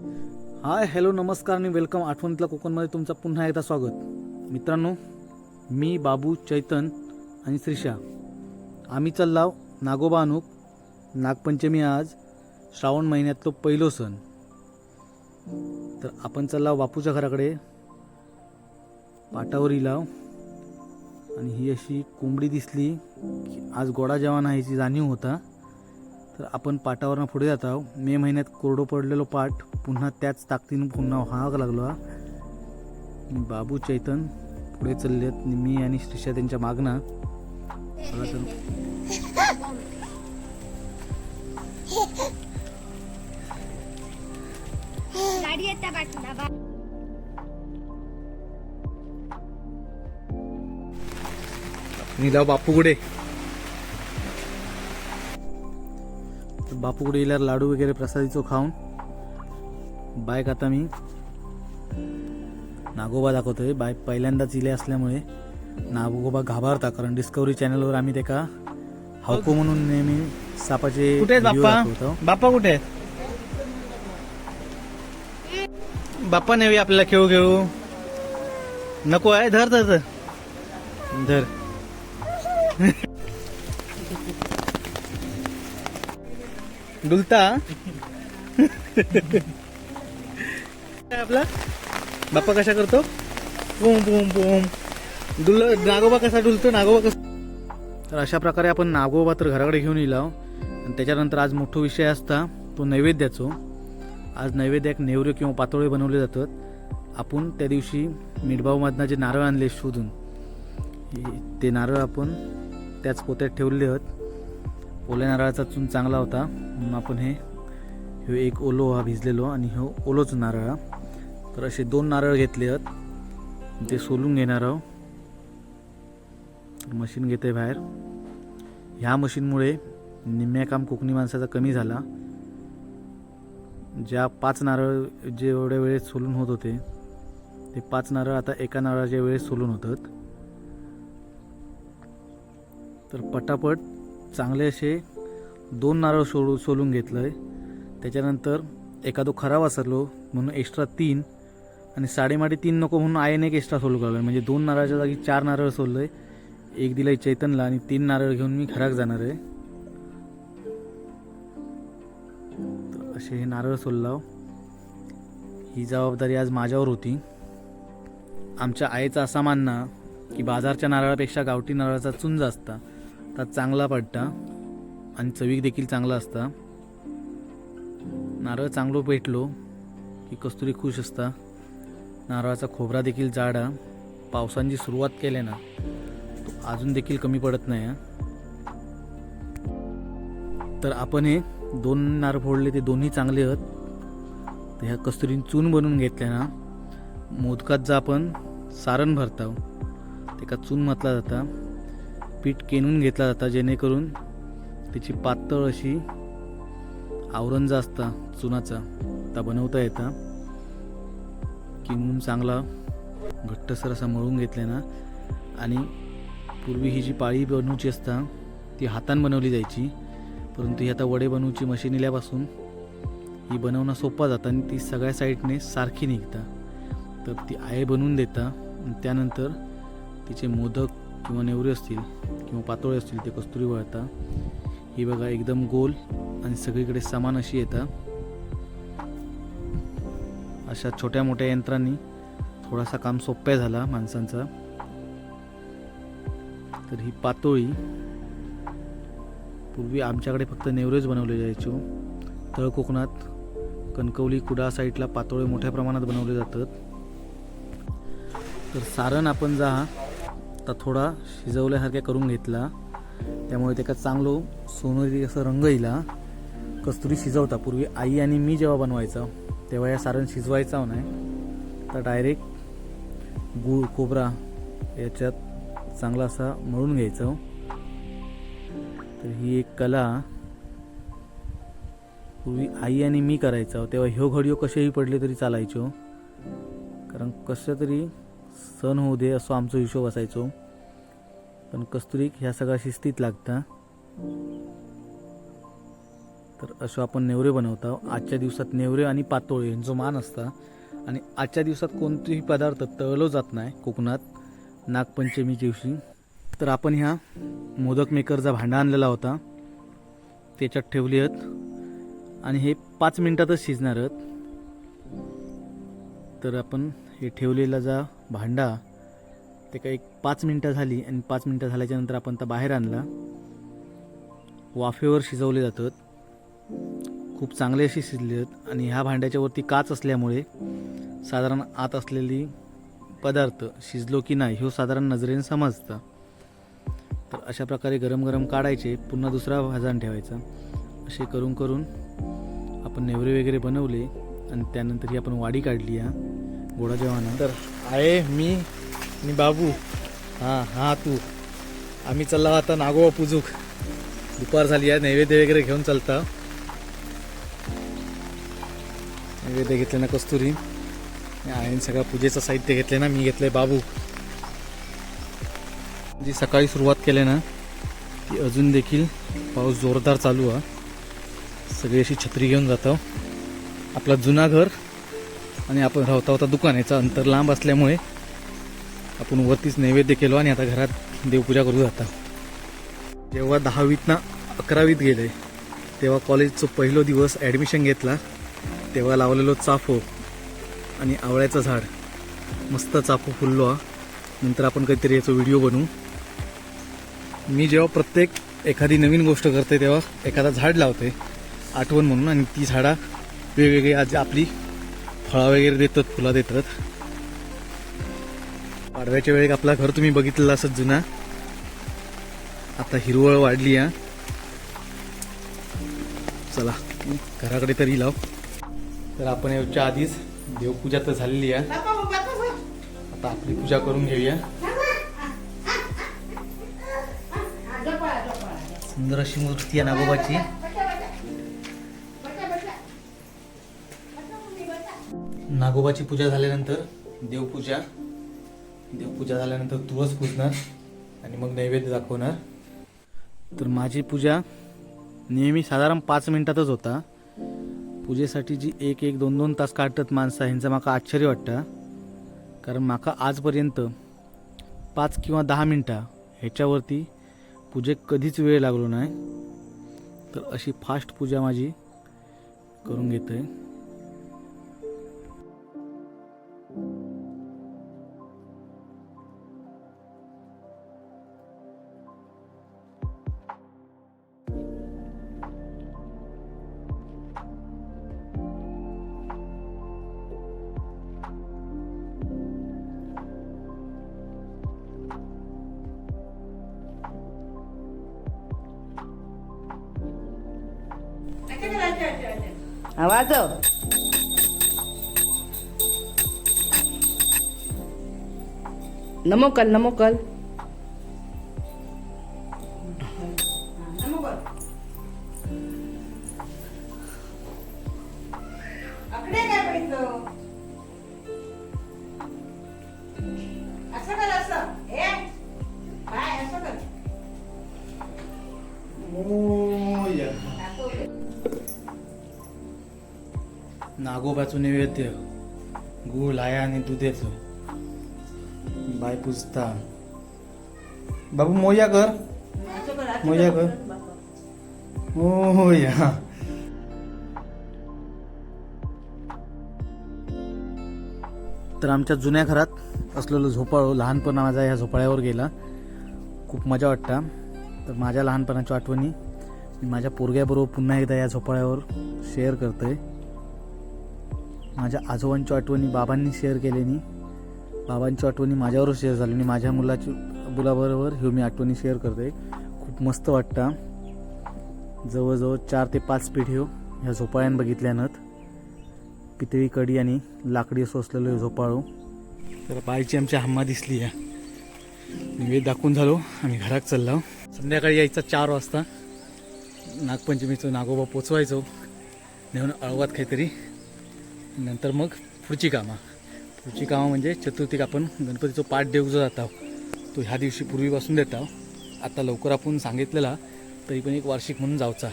Hi hello नमस्कार आणि welcome आठवणीतल्या कोकणमध्ये तुमचं पुन्हा एकदा स्वागत. मित्रांनो मी बाबू चैतन आणि श्रीषा. आम्ही चाललाव नागोबा अनुक नागपंचमी आज श्रावण महिन्यातलो पहिलो सण. तर आपण चाललाव बापूच्या घराकडे. पाटावर इलाव. आणि ही अशी कोंबडी दिसली की आज गोडा जेवण आहे याची जाणीव होता. तर आपण पाटावरनं पुढे जात आहोत. मे महिन्यात कोरडो पडलेलो पाट पुन्हा त्याच ताकदीनं पुन्हा व्हाग लागलो हा. बाबू चैतन पुढे चाललेत आणि मी आणि श्रीषा त्यांच्या मागणं मला तर. बापूकडे गेल्यावर लाडू वगैरे प्रसादीचो खाऊन बाईक आता मी? नागोबा दाखवतोय. बाईक पहिल्यांदाच इले असल्यामुळे नागोबा घाबरता कारण डिस्कवरी चॅनलवर आम्ही त्याका हावको म्हणून नेहमी सापाचे कुठे बाप्पा. बाप्पा कुठे बाप्पा नेवी आपल्याला खेळू खेळू. नको आहे धर धर. धर. डुलता. आपला? बाप्पा कशा करतो? पुम पुम पुम डुल नागोबा कसा डुलतो? नागोबा कसा तर अशा प्रकारे आपण नागोबा तर घराकडे घेऊन येलो आणि त्याच्यानंतर आज मोठा विषय असता. तो नैवेद्याचो. आज नैवेद्याक नेवरे किंवा पातोळे बनवले जातात. आपण त्या दिवशी मिठभाऊमधनं जे नारळ आणले शोधून ते नारळ आपण त्याच पोत्यात ठेवले आहेत. ओल्या नारळाचा चून चांगला होता. म्हणून आपण हे ह्यो एक ओलो हा भिजलेलो आणि हो ओलोच नारळ. हा. तर असे दोन नारळ घेतले आहेत. ते सोलून घेणार आहोत. मशीन घेते बाहेर. ह्या मशीनमुळे निम्म्या काम कोकणी माणसाचा कमी झाला. ज्या पाच नारळ जे एवढ्या वेळेत सोलून होत होते ते पाच नारळ आता एका नारळाच्या वेळेस सोलून होतात. तर पटापट चांगले असे दोन नारळ सोडू सोलून घेतलं आहे त्याच्यानंतर एखादो खराब असरलो म्हणून एक्स्ट्रा तीन आणि साडेमाडे तीन नको म्हणून आयन एक एक्स्ट्रा सोलू करावं म्हणजे दोन नारळाच्या जागी चार नारळ सोललं आहे एक दिलाय चैतनला आणि तीन नारळ घेऊन मी घराक जाणार आहे. तर असे हे नारळ सोललाव. ही जबाबदारी आज माझ्यावर होती. आमच्या आईचा असा मानणं की बाजारच्या नारळापेक्षा गावठी नारळाचा चुंज असता. तर चांगला पडता आणि चवीक देखील चांगला असता. नारळ चांगलो पेटलो की कस्तुरी खुश असता. नारळाचा खोबरा देखील जाडा. पावसांची सुरुवात केली ना तो अजून देखील कमी पडत नाही तर आपण हे दोन नारळ फोडले ते दोन्ही चांगले आहेत. तर ह्या कस्तुरीन चून बनवून घेतल्या ना मोदकात जा आपण सारण भरताव त्याका चून म्हटला जाता. पीठ केनून घेतला जाता जेणेकरून त्याची पातळ अशी आवरण जा असता चुनाचा ता बनवता येता. किनून चांगला घट्टसर असा मळून घेतले ना आणि पूर्वी ही जी पाळी बनवची असता ती हातान बनवली जायची. परंतु ही आता वडे बनवची मशीन इल्यापासून ही बनवणं सोपा जातं आणि ती सगळ्या साईडने सारखी निघता. तर ती आय बनवून देता त्यानंतर तिचे मोदक किंवा नेवरे असतील किंवा पातोळे असतील ते कस्तुरी वळता ही बघा एकदम गोल आणि सगळीकडे समान अशी येतं अशा छोट्या मोठ्या यंत्रांनी थोडासा काम सोप्या झाला माणसांचा. तर ही पातोळी पूर्वी आमच्याकडे फक्त नेवरेच बनवले जायचो तळ कोकणात कणकवली कुडा साईडला पातोळे मोठ्या प्रमाणात बनवले जातात. तर सारण आपण जा आता थोडा शिजवल्यासारख्या करून घेतला. त्यामुळे त्याचा चांगलो सोनेरी असं रंग येईला. कस्तुरी शिजवता. पूर्वी आई आणि मी जेव्हा बनवायचा तेव्हा या सारण शिजवायचा नाही. तर डायरेक्ट गूळ खोबरा याच्यात चांगला असा मळून घ्यायचं. तर ही एक कला पूर्वी आई आणि मी करायचो. तेव्हा ह्यो घडियो कसेही पडले तरी चालायचो. कारण कसं तरी सण होऊ दे असो आमचा हिशोब असायचो. पण कस्तुरीक ह्या सगळ्या शिस्तीत लागता. तर असं आपण नेवरे बनवतो. आजच्या दिवसात नेवरे आणि पातोळे यांचा मान असता. आणि आजच्या दिवसात कोणतेही पदार्थ तळलो जात नाही कोकणात. नागपंचमी दिवशी. तर आपण ह्या मोदक मेकरचा भांडा आणलेला होता. त्याच्यात ठेवली आहेत आणि हे पाच मिनिटातच शिजणार आहेत तर आपण हे ठेवलेला जा भांडा ते काही पाच मिनटं झाली आणि पाच मिनटं झाल्याच्यानंतर आपण तर बाहेर आणला. वाफेवर शिजवले जातात. खूप चांगले असे शिजले आहेत आणि ह्या भांड्याच्यावरती काच असल्यामुळे साधारण आत असलेली पदार्थ शिजलो की नाही हे साधारण नजरेने समजतं. तर अशा प्रकारे गरम गरम काढायचे पुन्हा दुसरा भाजण ठेवायचा. असे करून करून आपण नेवरे वगैरे बनवले आणि त्यानंतर ही आपण वाडी काढली आहे गोडा जेवण तर आहे मी आणि बाबू. हां हां तू. आम्ही चालला आता नागोबा पुजूक. दुपार झाली आहे नैवेद्य वगैरे घेऊन चालता. नैवेद्य घेतले ना कस्तुरी. आणि सगळं पूजेचं साहित्य घेतले ना मी घेतलंय बाबू. जी सकाळी सुरुवात केली ना ती अजून देखील पाऊस जोरदार चालू आहे. सगळी अशी छत्री घेऊन जातो. आपला जुना घर आणि आपण राहता होता दुकान याचं अंतर लांब असल्यामुळे आपण वरतीच नैवेद्य केलो आणि आता घरात देवपूजा करू जाता जेव्हा दहावीतनं अकरावीत गेले तेव्हा कॉलेजचं पहिलो दिवस ॲडमिशन घेतला तेव्हा लावलेलो चाफो आणि आवळ्याचं झाड. मस्त चाफो फुललो हा. नंतर आपण काहीतरी याचा व्हिडिओ बनवू. मी जेव्हा प्रत्येक एखादी नवीन गोष्ट करते तेव्हा एखादा झाड लावते आठवण म्हणून आणि ती झाडा वेगवेगळी आज आपली फळं वगैरे देतात फुला देतात. पाडव्याच्या वेळेक आपला घर तुम्ही बघितलेला असत जुना. आता हिरवळ वाढली हा. चला घराकडे तरी लाव. तर आपण याच्या आधीच देवपूजा तर झालेली आहे आता आपली पूजा करून घेऊया. सुंदर अशी मूर्ती आहे नागोबाची नागोबाची पूजा झाल्यानंतर देवपूजा. देवपूजा झाल्यानंतर तुळस पूजणार आणि मग नैवेद्य दाखवणार. तर माझी पूजा नेहमी साधारण पाच मिनिटातच होता. पूजेसाठी जी एक एक दोन दोन तास काढतात माणसं ह्यांचं माका आश्चर्य वाटतं. कारण माका आजपर्यंत पाच किंवा दहा मिनटं ह्याच्यावरती पूजेक कधीच वेळ लागलो नाही. तर अशी फास्ट पूजा माझी करून घेतो आहे હા વાંચો. નમોકલ નમોકલ Oh, yeah. नागोबाचं नैवेद्य गूळ लाया आणि दुधेचं. बाय पूजता. बाबू मोया कर कर, मोया कर. हो हो या तर आमच्या जुन्या घरात असलेलं झोपाळं लहानपणा माझा ह्या झोपाळ्यावर गेला. खूप मजा वाटता. तर माझ्या लहानपणाच्या आठवणी मी माझ्या पोरग्याबरोबर पुन्हा एकदा या झोपाळ्यावर शेअर करतोय. माझ्या आजोबांच्या आठवणी बाबांनी शेअर केल्यानी बाबांच्या आठवणी माझ्यावर शेअर झाल्याने माझ्या मुलाची मुलाबरोबर ह्यो मी आठवणी शेअर करतोय. खूप मस्त वाटतं. जवळजवळ चार ते पाच पिढ्यो हो ह्या झोपाळ्यान बघितल्यानंत. पितळी कडी आणि लाकडी असं असलेलं झोपाळू हो. तर बाईची आमची हम्मा दिसली आहे. वेळ दाखवून झालो आम्ही घरात चाललो. संध्याकाळी यायचा चार वाजता. नागपंचमीचं नागोबा पोचवायचो. नेऊन अळवात काहीतरी. नंतर मग पुढची कामा. पुढची कामा म्हणजे चतुर्थीक आपण गणपतीचा पाठ देऊ जो जात आहोत तो ह्या दिवशी पूर्वीपासून देत आहोत. आता लवकर आपण सांगितलेला तरी पण एक वार्षिक म्हणून जावचा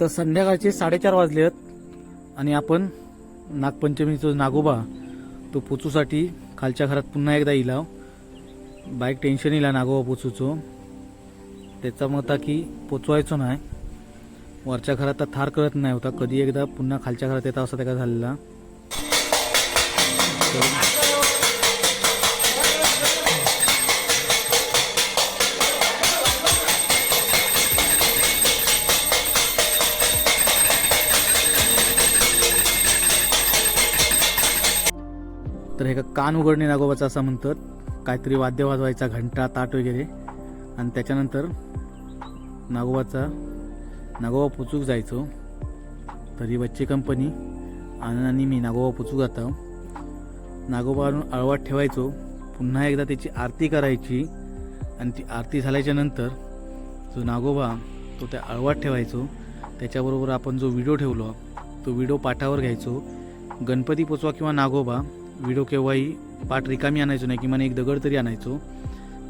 तर संध्याकाळचे साडेचार वाजले आहेत आणि आपण नागपंचमीचा नागोबा तो पोचूसाठी खालच्या घरात पुन्हा एकदा इलाव बाईक टेन्शन इला नागोबा पोचूचो. त्याचा मत की पोचवायचो नाही. वरच्या घरात तर थार करत नाही होता. कधी एकदा पुन्हा खालच्या घरात येता असा त्याचा झालेला. तर हे का कान उघडणे नागोबाचं असं म्हणतात. काहीतरी वाद्य वाजवायचा घंटा ताट वगैरे. आणि त्याच्यानंतर नागोबाचा नागोबा पुचूक जायचो. तरी बच्चे कंपनी आनंदाने मी नागोबा पुचूक जातो. नागोबा आणून अळवाट ठेवायचो. पुन्हा एकदा त्याची आरती करायची. आणि ती आरती झाल्याच्यानंतर जो नागोबा तो त्या अळवाट ठेवायचो. त्याच्याबरोबर आपण जो व्हिडिओ ठेवलो तो व्हिडिओ पाठावर घ्यायचो. गणपती पोचवा किंवा नागोबा व्हिडिओ केव्हाही पाठ रिकामी आणायचो नाही किमान एक दगड तरी आणायचो.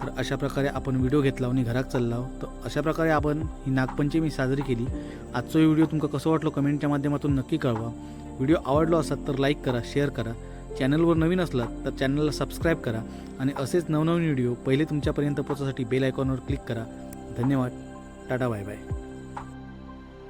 तर अशा प्रकारे आपण व्हिडिओ घेतला आणि घरात चाललाव तर अशा प्रकारे आपण ही नागपंचमी साजरी केली. आजचा व्हिडिओ तुमका कसं वाटलो कमेंटच्या माध्यमातून नक्की कळवा. व्हिडिओ आवडलो असात तर लाईक करा शेअर करा. चॅनलवर नवीन असलात तर चॅनलला सबस्क्राईब करा आणि असेच नवनवीन व्हिडिओ पहिले तुमच्यापर्यंत पोचण्यासाठी बेल आयकॉनवर क्लिक करा. धन्यवाद. Tata bye bye.